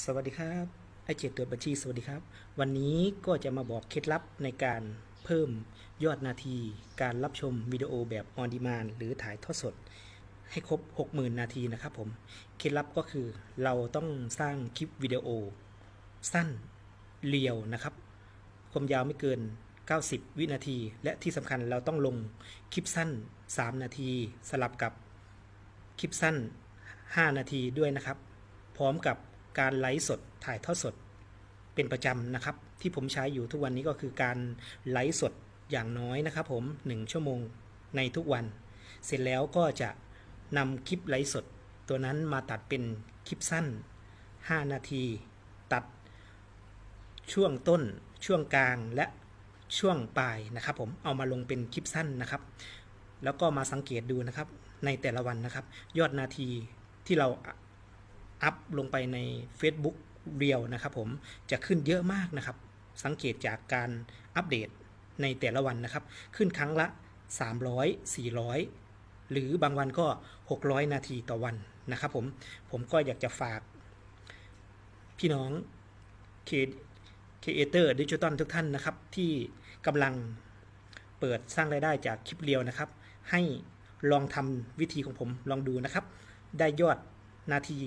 สวัสดีครับไอเจ็ดตรวจบัญชี สวัสดีครับ วันนี้ก็จะมาบอกเคล็ดลับในการเพิ่มยอดนาที การรับชมวิดีโอแบบออนดีมานหรือถ่ายทอดสด ให้ครบ 60,000 นาทีนะครับผมเคล็ดลับก็คือเราต้องสร้างคลิปวิดีโอ สั้นเรียวนะครับ ความยาวไม่เกิน 90 วินาที และที่สำคัญเราต้องลงคลิปสั้น 3 นาที สลับกับคลิปสั้น 5 นาทีด้วยนะครับ พร้อมกับ การไลฟ์สดถ่ายทอดสดเป็นประจำนะครับ ที่ผมใช้อยู่ทุกวันนี้ก็คือการไลฟ์สดอย่างน้อยนะครับ ผม 1 ชั่วโมงในทุกวัน เสร็จแล้วก็จะนำคลิปไลฟ์สด ตัวนั้นมาตัดเป็นคลิปสั้น 5 นาที ตัดช่วงต้น ช่วงกลางและช่วงปลายนะครับ ผมเอามาลงเป็นคลิปสั้นนะครับ แล้วก็มาสังเกตดูนะครับในแต่ละวันนะครับ ยอดนาทีที่เรา อัพลงไปใน Facebook เรียวนะครับผมจะขึ้นเยอะมากนะครับ สังเกตจากการอัปเดตในแต่ละวันนะครับ ขึ้นครั้งละ 300 400 หรือบางวันก็ 600 นาทีต่อวันนะครับผมผมก็อยากจะฝาก พี่น้องเครีเอเตอร์ดิจิตอลทุกท่านนะครับ ที่กำลังเปิดสร้างรายได้จากคลิปเรียวนะครับ ให้ลองทำวิธีของผมลองดูนะครับ ได้ยอดนาที